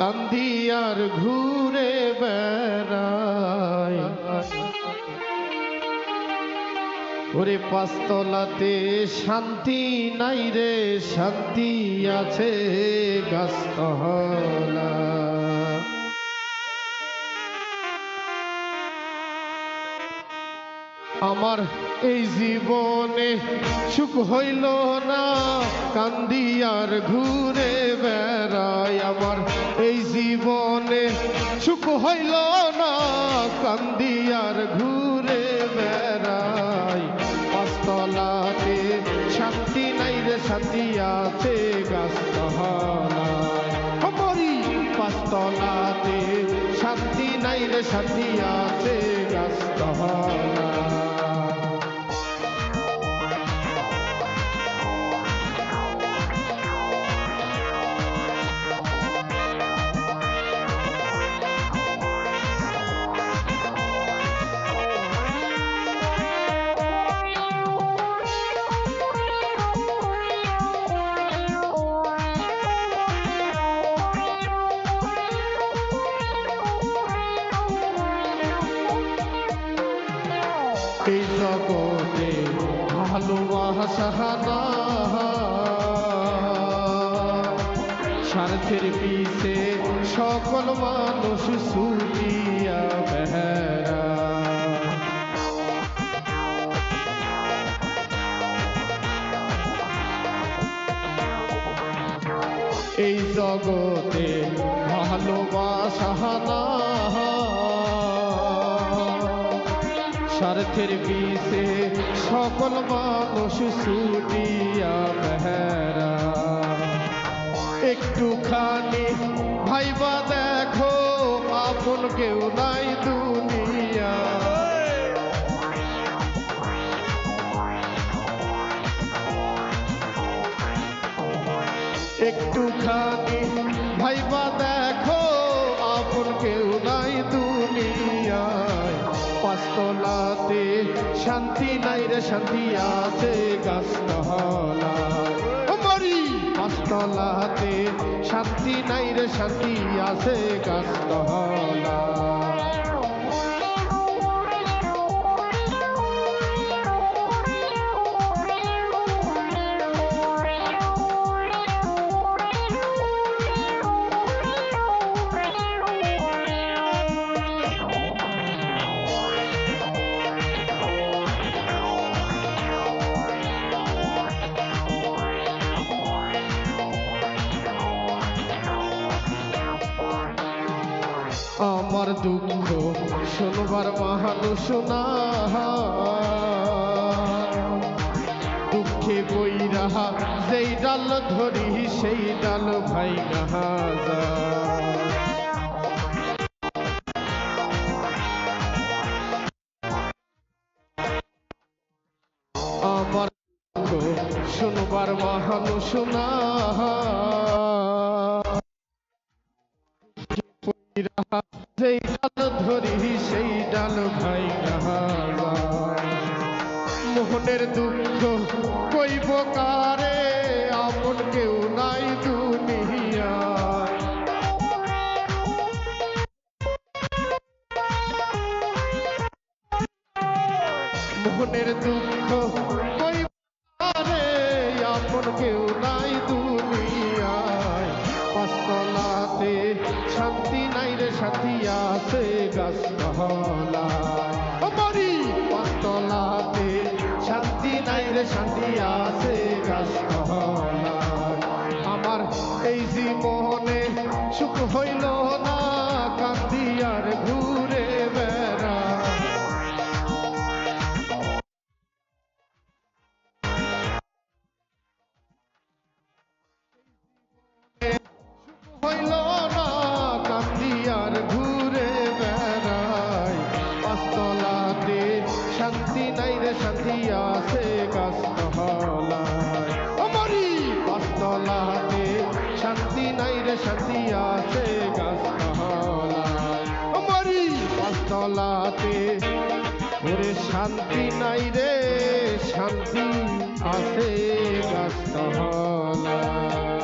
কান্দিয়ার ঘুরে বেড়ায়। ওরে পাঁচতলাতে শান্তি নাই রে, শান্তি আছে গাছতলা। আমার এই জীবনে সুখ হইল না ঘুরে বেড়াই আমার এই জীবনে সুখ হইল না কান্দিয়ার ঘুরে বেড়াই। পাঁচতলাতে শান্তি নাই রে, শান্তি আছে গাছতলায়। আমারই পাঁচতলাতে শান্তি নাই রে, শান্তি আছে গাছতলায়। জগতে স্বার্থের পিছে সকল মানুষ সুরিয়া বেহারা। এই জগতে ভালোবাসা স্বার্থের বিষে সকল মানুষ ছুটিয়া বেহারা। একটুখানি ভাইবা দেখো, আপন কেউ নাই দুনিয়া। একটুখানি ভাইবা দেখো পাঁচতলাতে শান্তি নাই রে শান্তি আছে গাছতলায়। পাঁচতলাতে শান্তি নাই রে শান্তি আছে গাছতলায়। আমার দুঃখ শোনবার মানুষ না দুঃখে বইরাহা যেই ডাল ধরি সেই ডাল ভাই গাহাজা আমার শোনবার মানুষ না ভাই মোহনের দুঃখ কইব কারে? আপন কেউ নাই দুনিয়া মোহনের দুঃখ কইব কারে? আপন কেউ নাই দুনিয়ায় পাঁচতলাতে শান্তি নাই রে গাছতলায় আমারই পাঁচতলাতে শান্তি নাই রে শান্তি আছে আমার এই জীবনে সুখ হইল না। শান্তি আছে গাছতলায় পাঁচতলাতে ওরে শান্তি নাই রে শান্তি আছে গাছতলায়।